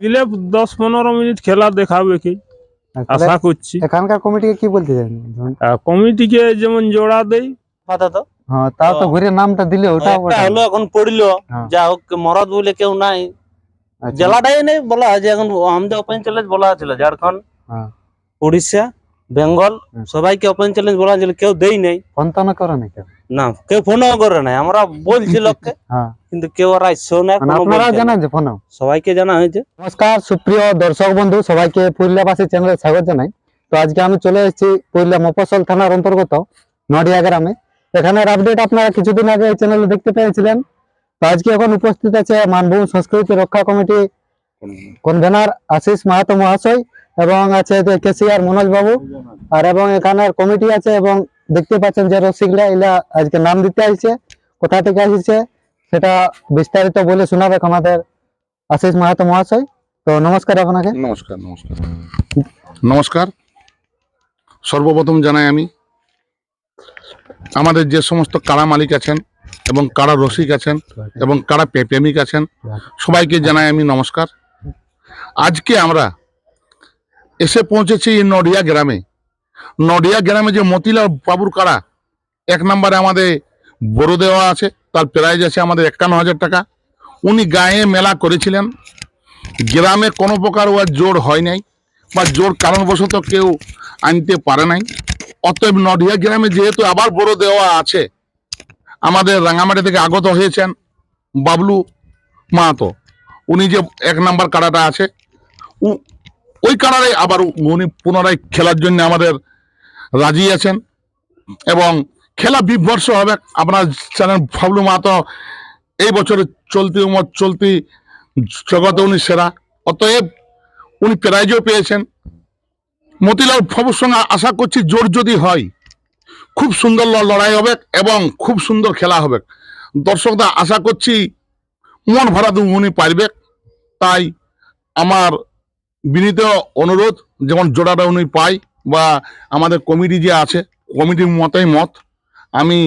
দিলে দশ পনেরো মিনিট খেলা দেখাবে কি। আচ্ছা, আশা করছি। এখানকার কমিটিকে কি বলতে চান কমিটিকে যেমন জোড়া দেই। আপাতত হ্যাঁ তাও তো ঘুরে নামটা দিলে ওটা হলো এখন পড়ল হ্যাঁ। যা হোক মরদ বলে কেউ নাই। আচ্ছা, জেলাটাই নেই বলা আছে এখন আমাদের ওপেন চ্যালেঞ্জ বলা ছিল ঝাড়খণ্ড হ্যাঁ। উড়িষ্যা বেঙ্গল সবাইকে ওপেন চ্যালেঞ্জ বলা ছিল কেউ দেই নাই। ফোন তো না করে নাকি? না কেউ ফোনও করে নাই আমরা বলছি লোককে। হ্যাঁ। কিন্তু কেউ আর না মানে আপনারা বলছে যে ফোন সবাইকে জানা হয়েছে। নমস্কার সুপ্রিয় দর্শক বন্ধু সবাইকে পুরুলিয়াবাসী চ্যানেলে স্বাগত জানাই। তো আজকে আমি চলে এসেছি পুরুলিয়া মফসল থানার অন্তর্গত নডিয়া গ্রামে। এখানের আপডেট আপনারা কিছুদিন আগে এই চ্যানেলে দেখতে পেয়েছিলেন। তো আজকে এখন উপস্থিত আছে মানভূম সংস্কৃতি রক্ষা কমিটি কনভেনার আশিস মাহাতো মহাশয় এবং আছে কেসিআর মনোজ বাবু। আর এবং এখানের কমিটি আছে এবং দেখতে পাচ্ছেন যে রসিকরা এলা আজকে নাম দিতে আসছে কোথা থেকে আসছে সেটা বিস্তারিত বলে শোনাবে আমাদের আশিস মাহাতো মহাশয়। তো নমস্কার আপনাকে। নমস্কার নমস্কার। নমস্কার। সর্বপ্রথম জানাই আমি, আমাদের যে সমস্ত কারা মালিক আছেন এবং কারা রসিক আছেন এবং কারা প্রেমিক আছেন, সবাইকে জানাই আমি নমস্কার। আজকে আমরা এসে পৌঁছেছি এই নডিয়া গ্রামে। নডিয়া গ্রামে যে মতিলাল বাবুর কারা, এক নম্বরে আমাদের বড় দেওয়া আছে, তার প্রাইজ আছে আমাদের একান্ন হাজার টাকা। উনি গায়ে মেলা করেছিলেন। গ্রামে কোনো প্রকার ওর জোর হয় নাই বা জোর কারণবশত কেউ আনতে পারে নাই। অতএব নডিয়া গ্রামে যেহেতু আবার বড় দেওয়া আছে, আমাদের রাঙামাটি থেকে আগত হয়েছেন বাবলু মাহাতো। উনি যে এক নাম্বার কাড়াটা আছে ওই কাড়ারে আবার উনি পুনরায় খেলার জন্য আমাদের রাজি আছেন এবং খেলা বিভর্ষ হবে। আপনার জানেন বাবলু মাহাতো এই বছরে চলতি উমর চলতি জগতে উনি সেরা। অতএব উনি প্রাইজও পেয়েছেন। মতিলাল বাবুর সঙ্গে আশা করছি জোর যদি হয়, খুব সুন্দর লড়াই হবে এবং খুব সুন্দর খেলা হবে। দর্শকরা আশা করছি মন ভরা উনি পারবে। তাই আমার বিনীত অনুরোধ, যেমন জোড়াটা উনি পাই বা আমাদের কমিটি যে আছে, কমিটির মতই মত। আমি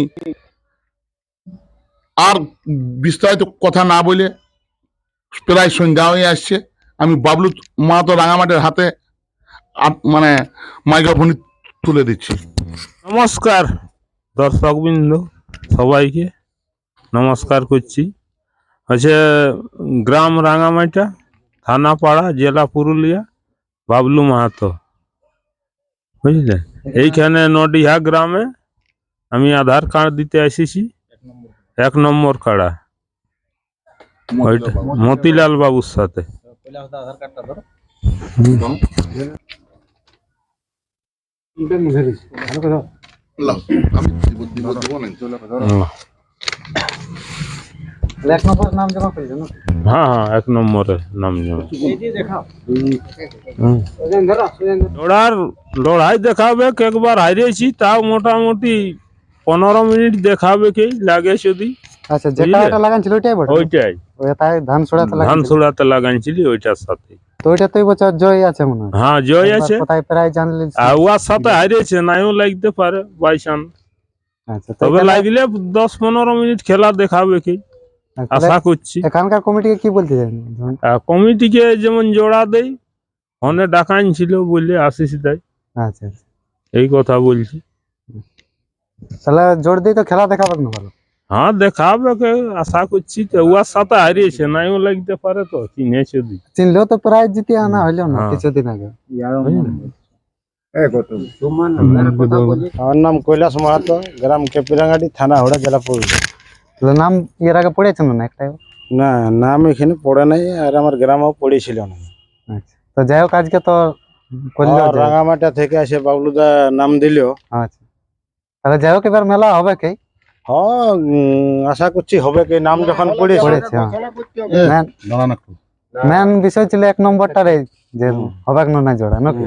আর বিস্তারিত কথা না বলে প্রায় সন্ধ্যা হয়ে আসছে। আমি বাবলু মা তো রাঙামাটির হাতে মানে মাইক্রোফোন তুলে দিচ্ছি। নমস্কার দর্শকবৃন্দ সবাইকে নমস্কার করছি। হচ্ছে গ্রাম রাঙামাটা থানাপাড়া, জেলা পুরুলিয়া, বাবলু মাহাতো। বুঝলে? এইখানে নডিহা গ্রামে আমি আধার কার্ড দিতে এসেছি। এক নম্বর কাড়া। ওইটা মতিলাল বাবুর সাথে? হ্যাঁ হ্যাঁ এক নম্বরে নাম জমা। লড়াই দেখাবে কে একবার হারিয়েছি তাও মোটামুটি পনেরো মিনিট দেখাবে কি? লাগে যদি। আচ্ছা যেটা লাগানছিল ওইটাই বটে? ওইটাই। ওই তাই ধান ছড়াতে ধান লাগান ছড়াতে লাগাইছিলি ওইটার সাথে। তো ওইটা তো বছর জয় আছে মনে হয়। হ্যাঁ জয় আছে। কোথায় প্রায় জানলে আর ওয়ার সাথে হারিয়েছে নাইও লাগতে পারে বাইচান আচ্ছা তবে লাগলে দশ পনেরো মিনিট খেলা দেখাবে কি? আচ্ছা, আশা করছি। এখানকার কমিটিকে কি বলতে আর কমিটিকে যেমন জোড়া দেই ফোনে ডাকাইন ছিল বলে আসিস দেয়। আচ্ছা আচ্ছা। এই কথা বলছি। তাহলে জোর দিয়ে তো খেলা দেখাবে না ভালো। হ্যাঁ দেখাবে কে আশা করছি তো ওয়ার সাথে হারিয়েছে নাইও লাগতে পারে তো চিনেছে দি চিনলেও তো প্রায় জিতে আনা হইল না হ্যাঁ। কিছুদিন আগে আমার নাম কৈলাস মাহাতো গ্রাম কেপিরাঙ্গাটি থানা হোড়া জেলা পুরুলিয়া। তাহলে নাম এর আগে পড়েছেন না একটাই? না নাম এখানে পড়ে নাই আর আমার গ্রামেও পড়েছিল না। আচ্ছা। তো যাই হোক আজকে তো করল আর রাঙামাটা থেকে আসে বাবলুদা নাম দিল। আচ্ছা। তাহলে যাই হোক এবার মেলা হবে কি? হ্যাঁ আশা করছি হবে কি। নাম যখন পড়েছে। পড়েছে হ্যাঁ। দাঁড়ান মেন বিষয় ছিল এক নম্বরটা রে যে হবে না না জোড়া নাকি?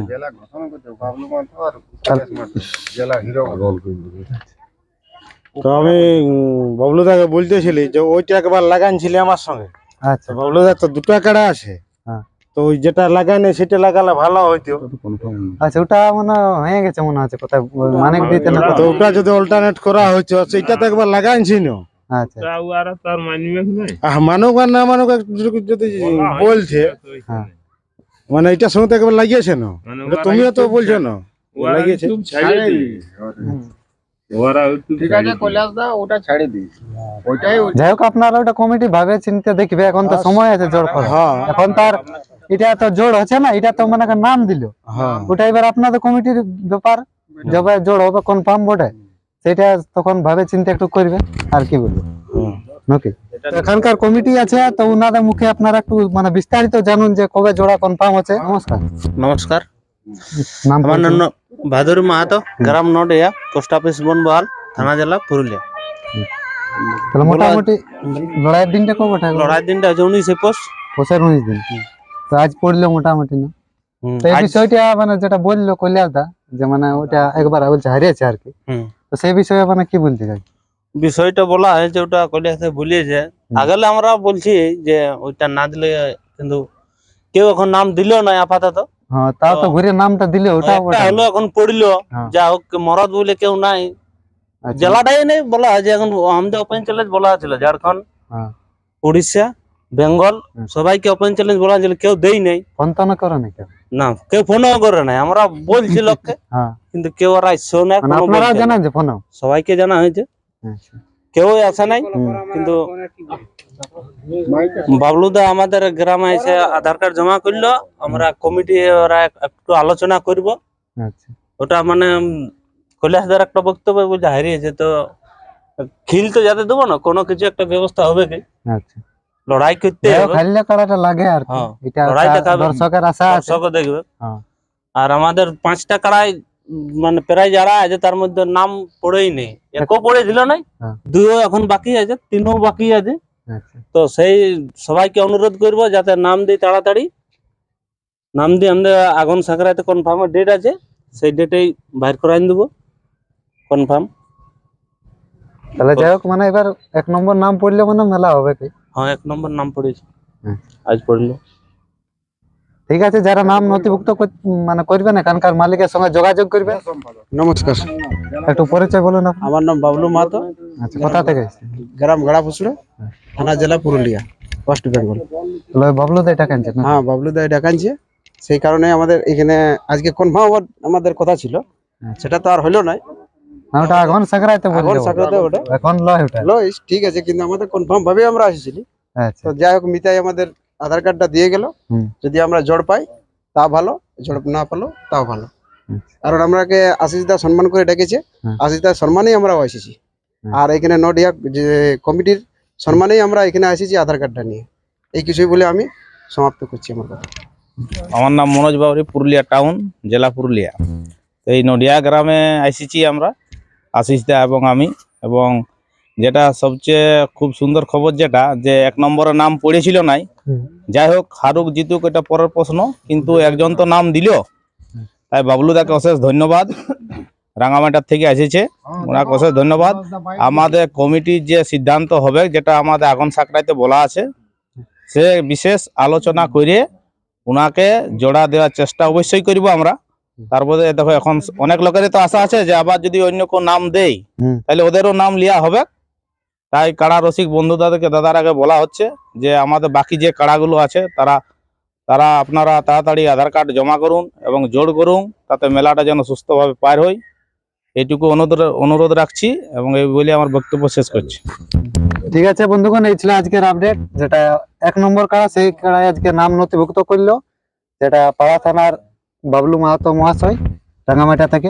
তো আমি বাবলুদাকে বলতেছিলি যে ওইটা একবার লাগান লাগানছিলি আমার সঙ্গে। আচ্ছা। বাবলুদা তো দুটো কাড়া আছে। হ্যাঁ। তো ওই যেটা লাগাইনি সেটা লাগালে ভালো হইতো আচ্ছা ওটা মানে হয়ে গেছে মনে হচ্ছে কোথায় মানিক দিতে না তো ওটা যদি অল্টারনেট করা হয়েছে সেইটা তো একবার লাগাইছি না। আচ্ছা। তাও আর তার মানবে কি মানুক আর না মানুক যদি বলছে। হ্যাঁ। মানে এটা একবার লাগিয়েছে না। মানে তুমিও তো বলছো না। লাগিয়েছে। যাই হোক আপনারা ওটা কমিটি ভাবে চিন্তে দেখবে এখন তো সময় আছে জোর হ্যাঁ। এখন তার এটা তো জোর হচ্ছে না এটা তো মনে করেন নাম দিল। হ্যাঁ। ওটা এবার আপনাদের কমিটির ব্যাপার যবে জোর হবে কনফার্ম বটে সেটা তখন ভাবে চিন্তা একটু করবে আর কি বলব। নাকি? এখানকার কমিটি আছে তো উনাদের মুখে আপনারা একটু মানে বিস্তারিত জানুন যে কবে জোড়া কনফার্ম হচ্ছে। নমস্কার। নমস্কার। নাম আমার নাম ভাদুরী মাহাতো গ্রাম নডিয়া পোস্ট অফিস বনবহাল থানা জেলা পুরুলিয়া। তাহলে মোটামুটি লড়াইয়ের দিনটা কবে থাকে লড়াইয়ের দিনটা হচ্ছে উনিশে বছর উনিশ দিন। তো আজ পড়ল মোটামুটি না। তো এই বিষয়টা মানে যেটা বলল কৈলাস যে মানে ওটা একবার বলছে হারিয়েছে আর কি। তো সেই বিষয়ে মানে কি বলতে চাই? বিষয়টা বলা হয়েছে ওটা কলিয়াতে ভুলিয়েছে। আগেলে আমরা বলছি যে ওইটা না দিলে কিন্তু কেউ এখন নাম দিলেও না আপাতত। হ্যাঁ তাও তো ঘুরে নামটা দিলে একটা হলো এখন পড়ল। হ্যাঁ। যা হোক মরদ বলে কেউ নাই। আচ্ছা। জেলাটাই নেই বলা হয় যে এখন আমাদের চ্যালেঞ্জ বলা হয়েছিল ঝাড়খণ্ড হ্যাঁ। উড়িষ্যা। বেঙ্গল সবাইকে ওপেন চ্যালেঞ্জ বলা হয়েছিল কেউ দেই নাই। ফোন তো না করে না কেউ? না কেউ ফোনও করে নাই আমরা বলছি লোককে হ্যাঁ। কিন্তু কেউ আর আসছেও না মানে আপনারা জানেন যে ফোন সবাইকে জানা হয়েছে। আচ্ছা। কেউ আসে নাই কিন্তু বাবলুদা আমাদের গ্রামে এসে আধার কার্ড জমা করল আমরা কমিটি ওরা একটু আলোচনা করব। আচ্ছা। ওটা মানে কৈলাসদার একটা বক্তব্য বলছে হারিয়েছে তো খিল তো যাতে দেবো না কোনো কিছু একটা ব্যবস্থা হবে কি? আচ্ছা। লড়াই করতে করাটা লাগে আর হ্যাঁ, এটা। দর্শকের আশা আছে। দর্শকও দেখবে। হ্যাঁ। আর আমাদের পাঁচটা কাড়াই মানে প্রায় যারা আছে তার মধ্যে নাম পড়েই নেই। একও পড়েছিল নাই হ্যাঁ। দুইও এখন বাকি আছে তিনও বাকি আছে। আচ্ছা। তো সেই সবাইকে অনুরোধ করব যাতে নাম দিই তাড়াতাড়ি। নাম দিয়ে আমাদের আগুন সাঁকড়াতে কনফার্ম ডেট আছে সেই ডেটেই বাইর করে আনি দেবো। কনফার্ম তাহলে যাই হোক মানে এবার এক নম্বর নাম পড়লে মানে মেলা হবে কি? হ্যাঁ এক নম্বর নাম পড়েছে। আজ পড়ল ঠিক আছে যারা নাম নথিভুক্ত মানে করবেন এখানকার মালিকের সঙ্গে যোগাযোগ করবেন নমস্কার। একটু পরিচয় বলুন আপনি। আমার নাম বাবলু মাহাতো। আচ্ছা কোথা থেকে গ্রাম গড়া ফুসড়ে থানা জেলা পুরুলিয়া ওয়েস্ট বেঙ্গল বাবলু দা এটা হ্যাঁ বাবলু দা ডাকানছে সেই কারণে আমাদের এখানে আজকে কোন কনফার্ম আমাদের কথা ছিল সেটা তো আর হলো না ওটা আগুন সাকরাইতে এখন বললে সাকরাতে ওটা এখন লয় ওটা। লইস ঠিক আছে কিন্তু আমাদের কনফার্ম ভাবে আমরা এসেছিলি আচ্ছা। তো যাই হোক মিতাই আমাদের আধার কার্ডটা দিয়ে গেল। যদি আমরা জড় পাই তা ভালো জড় না পালো তাও ভালো। হুম। কারণ আমাকে আশিস দা সম্মান করে ডেকেছে। আশিস দার সম্মানেই আমরা এসেছি আর এখানে নডিয়া যে কমিটির সম্মানেই আমরা এখানে এসেছি আধার কার্ডটা নিয়ে। এই কিছুই বলে আমি সমাপ্ত করছি আমার কথা। আমার নাম মনোজ বাবরি পুরুলিয়া টাউন জেলা পুরুলিয়া। এই নডিয়া গ্রামে এসেছি আমরা। আশিস দা এবং আমি এবং যেটা সবচেয়ে খুব সুন্দর খবর যেটা যে এক নম্বরের নাম পড়েছিল নাই। যাই হোক হারুক জিতুক এটা পরের প্রশ্ন কিন্তু একজন তো নাম দিল। তাই বাবলু দাকে অশেষ ধন্যবাদ। রাঙামাটার থেকে এসেছে ওনাকে অশেষ ধন্যবাদ। আমাদের কমিটির যে সিদ্ধান্ত হবে যেটা আমাদের আগুন সাকড়াইতে বলা আছে সে বিশেষ আলোচনা করে ওনাকে জোড়া দেওয়ার চেষ্টা অবশ্যই করব আমরা। তারপরে দেখো এখন অনেক লোকেরই তো আশা আছে যে আবার যদি অন্য কোন নাম দেই তাহলে ওদেরও নাম লিয়া হবে। তাই কাড়া রসিক বন্ধু দাদার আগে বলা হচ্ছে যে আমাদের বাকি যে কাড়াগুলো আছে তারা তারা আপনারা তাড়াতাড়ি আধার কার্ড জমা করুন এবং জোর করুন তাতে মেলাটা যেন সুস্থভাবে পার হয় এইটুকু অনুরোধ অনুরোধ রাখছি এবং এই বলে আমার বক্তব্য শেষ করছি। ঠিক আছে বন্ধুগণ এই ছিল আজকের আপডেট যেটা এক নম্বর কাড়া সেই কাড়ায় আজকে নাম নথিভুক্ত করল যেটা পাড়া থানার বাবলু মাহাতো মহাশয় রাঙামাটা থেকে।